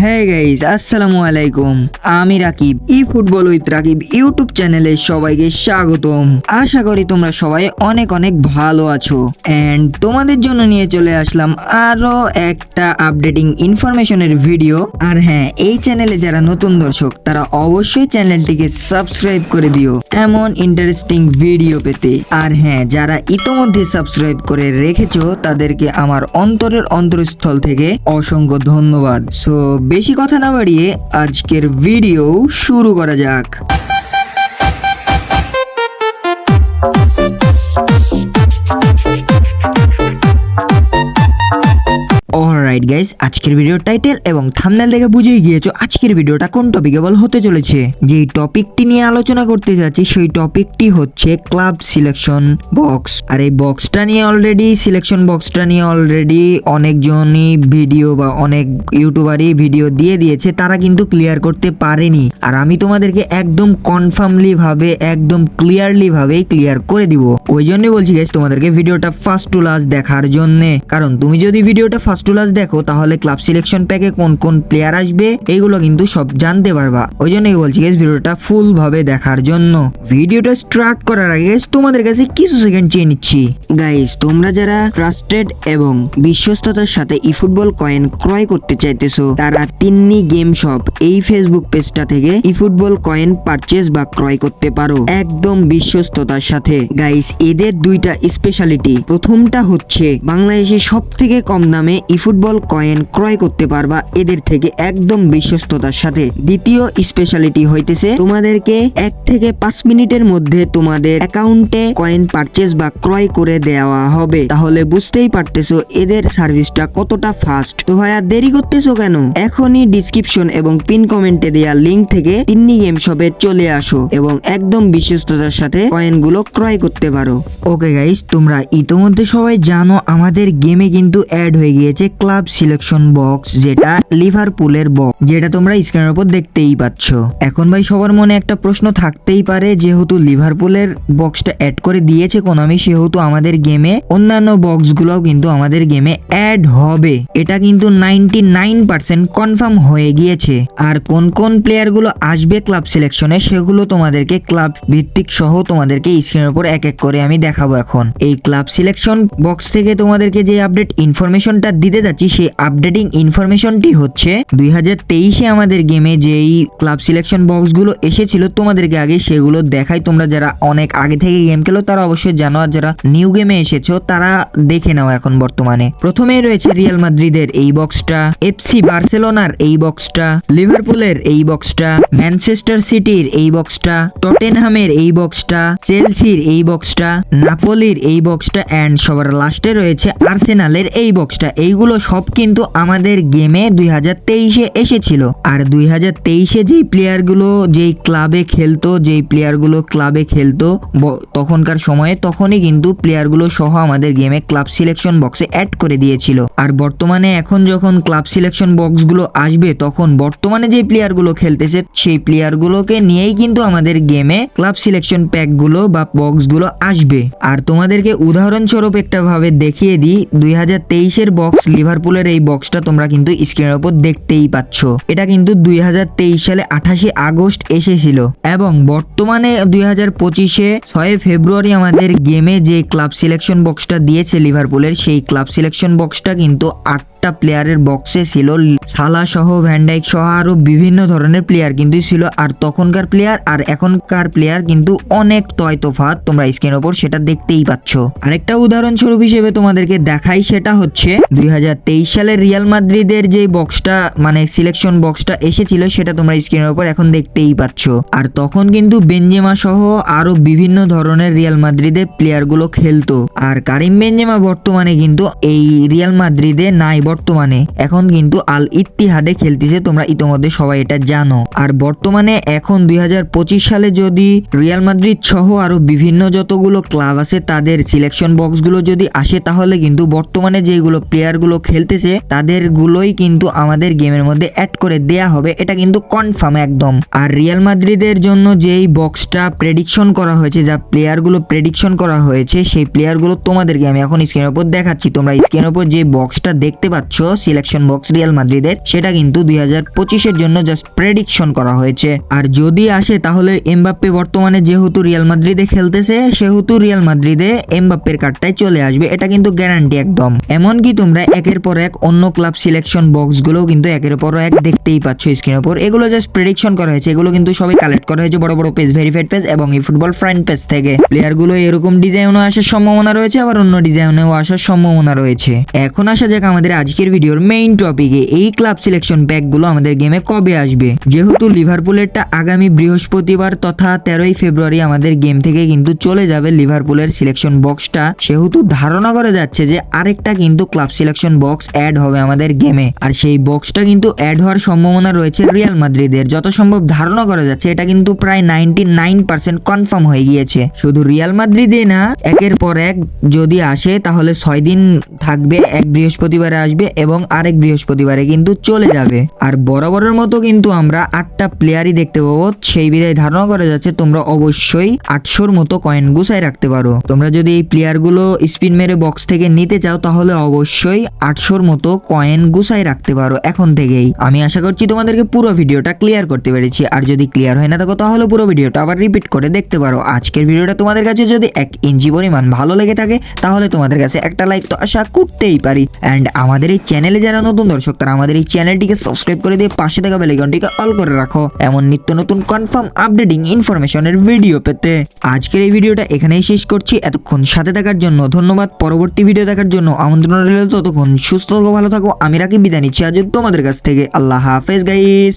হ্যাঁ গাইস আসসালামু আলাইকুম আমি Rakib e football with Rakib YouTube চ্যানেলে সবাইকে স্বাগতম। আশা করি তোমরা সবাই অনেক অনেক ভালো আছো। এন্ড তোমাদের জন্য নিয়ে চলে আসলাম আরও একটা আপডেটিং ইনফরমেশনের ভিডিও আর হ্যাঁ এই চ্যানেলে যারা নতুন দর্শক, তারা অবশ্যই চ্যানেলটিকে সাবস্ক্রাইব করে দিও এমন ইন্টারেস্টিং ভিডিও পেতে। আর হ্যাঁ যারা ইতোমধ্যে সাবস্ক্রাইব করে রেখেছো, তাদেরকে আমার অন্তরের অন্তরস্থল থেকে অসংখ্য ধন্যবাদ। সো বেশি কথা না বাড়িয়ে আজকের ভিডিও শুরু করা যাক। অলরাইট গাইস আজকের ভিডিও টাইটেল এবং থাম্বনেল দেখে বুঝেই গিয়েছো আজকের ভিডিওটা কোন টপিকে বল হতে চলেছে। যেই টপিকটি নিয়ে আলোচনা করতে যাচ্ছি, সেই টপিকটি হচ্ছে ক্লাব সিলেকশন বক্স আর এই বক্সটা নিয়ে অলরেডি সিলেকশন বক্সটা নিয়ে অলরেডি অনেকজনই ভিডিও বা অনেক ইউটিউবারই ভিডিও দিয়ে দিয়েছে, তারা কিন্তু ক্লিয়ার করতে পারেনি। আর আমি তোমাদেরকে একদম কনফার্মলি ভাবে একদম ক্লিয়ারলি ভাবেই ক্লিয়ার করে দিব। ওই জন্যই বলছি গাইস তোমাদেরকে ভিডিওটা ফার্স্ট টু লাস্ট দেখার জন্য। কারণ তুমি যদি ভিডিওটা ফার্স্ট টু লাস্ট দেখো, তাহলে ক্লাব সিলেকশন প্যাকে কোন কোন প্লেয়ার আসবে, এইগুলো কিন্তু সব জানতে পারবা। ওই জন্যই বলছি গাইস ভিডিওটা ফুল ভাবে দেখার জন্য। ভিডিওটা স্টার্ট করার আগে তোমাদের কাছে কিছু সেকেন্ড চেয়ে নিচ্ছি। গাইস তোমরা যারা ট্রাস্টেড এবং বিশ্বস্ততার সাথে ই ফুটবল কয়েন ক্রয় করতে চাইতেছো, তারা তিন্নি গেম শপ এই ফেসবুক পেজটা থেকে ই ফুটবল কয়েন পারচেজ বা ক্রয় করতে পারো। একদম বিশ্বস্ততার সাথে। গাইস এদের দুইটা স্পেশালিটি প্রথমটা হচ্ছে বাংলাদেশে সব থেকে কম দামে ই ফুটবল কয়েন ক্রয় করতে পারবা এদের থেকে একদম বিশ্বস্ততার সাথে। দ্বিতীয় স্পেশালিটি হইতেছে তোমাদেরকে এক থেকে পাঁচ মিনিটের মধ্যে তোমাদের অ্যাকাউন্টে কয়েন পারচেজ বা ক্রয় করে দেওয়া হবে। তাহলে বুঝতেই পারতেছো এদের সার্ভিসটা কতটা ফাস্ট তো ভাইয়া, দেরি করতেছো কেন? এখনই ডিসক্রিপশন এবং পিন কমেন্টে দেওয়া লিংক থেকে তিন্নি গেম শপে চলে আসো এবং একদম বিশ্বস্ততার সাথে কয়েনগুলো ক্রয় করতে পারো। ওকে গাইস তোমরা ইতোমধ্যে সবাই জানো আমাদের গেমে কিন্তু অ্যাড হয়ে গিয়েছে ক্লাব সিলেকশন বক্স যেটা লিভারপুলের বক্স যেটা তোমরা স্ক্রিনের উপর দেখতেই পাচ্ছ। এখন ভাই সবার মনে একটা প্রশ্ন থাকতেই পারে, যেহেতু লিভারপুলের বক্সটা অ্যাড করে দিয়েছে কোনামি সেহেতু আমাদের গেমে অন্যান্য বক্সগুলোও কিন্তু আমাদের গেমে অ্যাড হবে। এটা কিন্তু নাইনটি নাইন পার্সেন্ট কনফার্ম হয়ে গিয়েছে। আর কোন কোন প্লেয়ারগুলো আসবে ক্লাব সিলেকশনে সেগুলো তোমাদেরকে ক্লাব ভিত্তিক সহ তোমাদেরকে স্ক্রিনের উপর এক এক করে আমি দেখাবো এখন। এই ক্লাব সিলেকশন বক্স থেকে তোমাদেরকে যে আপডেট ইনফরমেশনটা দিতে যাচ্ছি সেই আপডেটিং ইনফরমেশনটি হচ্ছে, দুই হাজার তেইশে আমাদের গেমে যেই ক্লাব সিলেকশন বক্সগুলো এসেছিল, তোমাদেরকে আগে সেগুলো দেখাই। তোমরা যারা অনেক আগে থেকে গেম খেলো, তারা অবশ্যই জানো, আর যারা নিউ গেমে এসেছ, তারা দেখে নাও এখন বর্তমানে। প্রথমে রয়েছে রিয়াল মাদ্রিদের এই বক্সটা এফসি বার্সেলোনার এই বক্সটা লিভারপুলের এই বক্সটা ম্যানচেস্টার সিটির এই বক্সটা টটেনহামের এই বক্সটা চেলসির এই বক্সটা নাপোলির এই বক্সটা অ্যান্ড সবার লাস্টে রয়েছে আর্সেনালের এই বক্সটা এইগুলো সব কিন্তু আমাদের গেমে দুই হাজার তেইশে এসেছিল। আর দুই হাজার তেইশে যেই প্লেয়ারগুলো যেই ক্লাবে খেলতো, যেই প্লেয়ারগুলো ক্লাবে খেলতো তখনকার সময়ে তখনই কিন্তু প্লেয়ারগুলো সহ আমাদের গেমে ক্লাব সিলেকশন বক্সে অ্যাড করে দিয়েছিল। আর বর্তমানে এখন যখন ক্লাব সিলেকশন বক্সগুলো আসবে, তখন বর্তমানে যে প্লেয়ারগুলো খেলতেছে, সেই প্লেয়ারগুলোকে নিয়েই কিন্তু আমাদের গেমে ক্লাব সিলেকশন প্যাকগুলো বা বক্সগুলো আসবে। আর তোমাদেরকে উদাহরণস্বরূপ একটা ভাবে দেখিয়ে দিই, দুই হাজার তেইশের বক্স লিভারপুলের এই বক্সটা তোমরা কিন্তু স্ক্রিনের উপর দেখতেই পাচ্ছ। এটা কিন্তু দুই হাজার তেইশ সালে আঠাশে আগস্ট এসেছিল এবং বর্তমানে দুই হাজার ফেব্রুয়ারি আমাদের গেমে যে ক্লাব সিলেকশন বক্সটা দিয়েছে লিভারপুলের, সেই ক্লাব সিলেকশন বক্সটা কিন্তু আটটা প্লেয়ারের বক্সে ছিল। সালা সহ ভ্যান্ডাইক সহ, আরও বিভিন্ন ধরনের প্লেয়ার কিন্তু ছিল। আর তখনকার প্লেয়ার আর এখনকার প্লেয়ার কিন্তু অনেক তয় তফাৎ তোমরা স্ক্রিনের ওপর সেটা দেখতেই পাচ্ছ। আরেকটা উদাহরণস্বরূপ হিসেবে তোমাদেরকে দেখাই, সেটা হচ্ছে দুই সালের রিয়াল মাদ্রিদের যে বক্সটা মানে সিলেকশন বক্সটা এসেছিল সেটা তোমরা স্ক্রিনের উপর এখন দেখতেই পাচ্ছ। আর তখন কিন্তু বেনজেমা সহ আরও বিভিন্ন ধরনের রিয়াল মাদ্রিদের প্লেয়ারগুলো খেলতো। আর কারিম বেঞ্জেমা বর্তমানে কিন্তু এই রিয়াল মাদ্রিদে নাই বর্তমানে। এখন কিন্তু আল ইত্তিহাদে খেলতেছে, তোমরা ইতোমধ্যে সবাই এটা জানো। আর বর্তমানে এখন দুই হাজার পঁচিশ সালে যদি রিয়াল মাদ্রিদ সহ আরও বিভিন্ন যতগুলো ক্লাব আছে, তাদের সিলেকশন বক্সগুলো যদি আসে, তাহলে কিন্তু বর্তমানে যেগুলো প্লেয়ারগুলো খেলতে খেলতেছে তাদের গুলোই কিন্তু আমাদের গেমের মধ্যে অ্যাড করে দেয়া হবে। এটা কিন্তু কনফার্ম একদম। আর রিয়াল মাদ্রিদের জন্য যেই বক্সটা প্রেডিকশন করা হয়েছে, যা প্লেয়ারগুলো প্রেডিকশন করা হয়েছে, সেই প্লেয়ারগুলো তোমাদেরকে আমি এখন স্ক্রিনের উপর দেখাচ্ছি। তোমরা স্ক্রিনের উপর যে বক্সটা দেখতে পাচ্ছ সিলেকশন বক্স রিয়াল মাদ্রিদের সেটা কিন্তু দুই হাজার পঁচিশের জন্য জাস্ট প্রেডিকশন করা হয়েছে। আর যদি আসে, তাহলে এমবাপ্পে বর্তমানে যেহেতু রিয়াল মাদ্রিদে খেলতেছে, সেহেতু রিয়াল মাদ্রিদে এমবাপ্পের কার্ডটাই চলে আসবে। এটা কিন্তু গ্যারান্টি একদম। এমনকি তোমরা একের পর এক অন্য ক্লাব সিলেকশন বক্সগুলো কিন্তু একের পর এক দেখতেই পাচ্ছ স্ক্রিনের উপর। এগুলো জাস্ট প্রেডিকশন করা হয়েছে, এগুলো কিন্তু সবাই কালেক্ট করা হয়েছে বড় বড় পেজ ভেরিফাইড পেজ এবং এই ফুটবল ফ্রেন্ড পেজ থেকে। প্লেয়ারগুলো এরকম ডিজাইনও আসার সম্ভাবনা রয়েছে, আবার অন্য ডিজাইনেও আসার সম্ভাবনা রয়েছে। এখন আসা যাক আমাদের আজকের ভিডিওর মেইন টপিকে এই ক্লাব সিলেকশন প্যাকগুলো আমাদের গেমে কবে আসবে? যেহেতু লিভারপুলেরটা আগামী বৃহস্পতিবার তথা তেরোই ফেব্রুয়ারি আমাদের গেম থেকে কিন্তু চলে যাবে লিভারপুলের সিলেকশন বক্সটা সেহেতু ধারণা করা যাচ্ছে যে আরেকটা কিন্তু ক্লাব সিলেকশন বক্স অ্যাড হবে আমাদের গেমে আর সেই বক্সটা কিন্তু অ্যাড হওয়ার সম্ভাবনা রয়েছে রিয়াল মাদ্রিদের যত সম্ভব ধারণা করা যাচ্ছে, এটা কিন্তু প্রায় নাইনটি নাইন পার্সেন্ট কনফার্ম হয়ে গিয়েছে। শুধু রিয়াল মাদ্রিদে না, একের পর এক যদি আসে, তাহলে ছয় দিন থাকবে, এক বৃহস্পতিবারে আসবে এবং আরেক বৃহস্পতিবারে কিন্তু চলে যাবে। আর বরাবরের মতো কিন্তু আমরা আটটা প্লেয়ারই দেখতে পাবো, সেই বিধায় ধারণা করা যাচ্ছে তোমরা অবশ্যই আটশোর মতো কয়েন গুছাই রাখতে পারো। তোমরা যদি এই প্লেয়ারগুলো স্পিন মেরে বক্স থেকে নিতে চাও, তাহলে অবশ্যই আটশোর মতো কয়েন গুছাই রাখতে পারো এখন থেকেই। আমি আশা করছি তোমাদেরকে পুরো ভিডিওটা ক্লিয়ার করতে পেরেছি। আর যদি ক্লিয়ার হয় না, থাকো তাহলে পুরো ভিডিওটা আবার রিপিট করে দেখতে পারো। আজকের ভিডিওটা তোমাদের কাছে যদি এক ইঞ্চি পরিমাণ ভালো লেগে থাকে, তাহলে তোমাদের কাছে একটা লাইক তো আশা করতেই পারি। অ্যান্ড আমাদের এই চ্যানেলে যারা নতুন দর্শক, তারা আমাদের এই চ্যানেলটিকে সাবস্ক্রাইব করে দিয়ে পাশে থাকা বেলাইকনটিকে অল করে রাখো। এমন নিত্য নতুন কনফার্ম আপডেটিং ইনফরমেশনের ভিডিও পেতে। আজকের এই ভিডিওটা এখানেই শেষ করছি। এতক্ষণ সাথে থাকার জন্য ধন্যবাদ। পরবর্তী ভিডিও দেখার জন্য আমন্ত্রণ রইল ততক্ষণ। সুস্থ থাকো ভালো থাকো। আমি রাখি, বিদায় নিচ্ছি আজ তোমাদের কাছ থেকে। আল্লাহ হাফেজ গাইস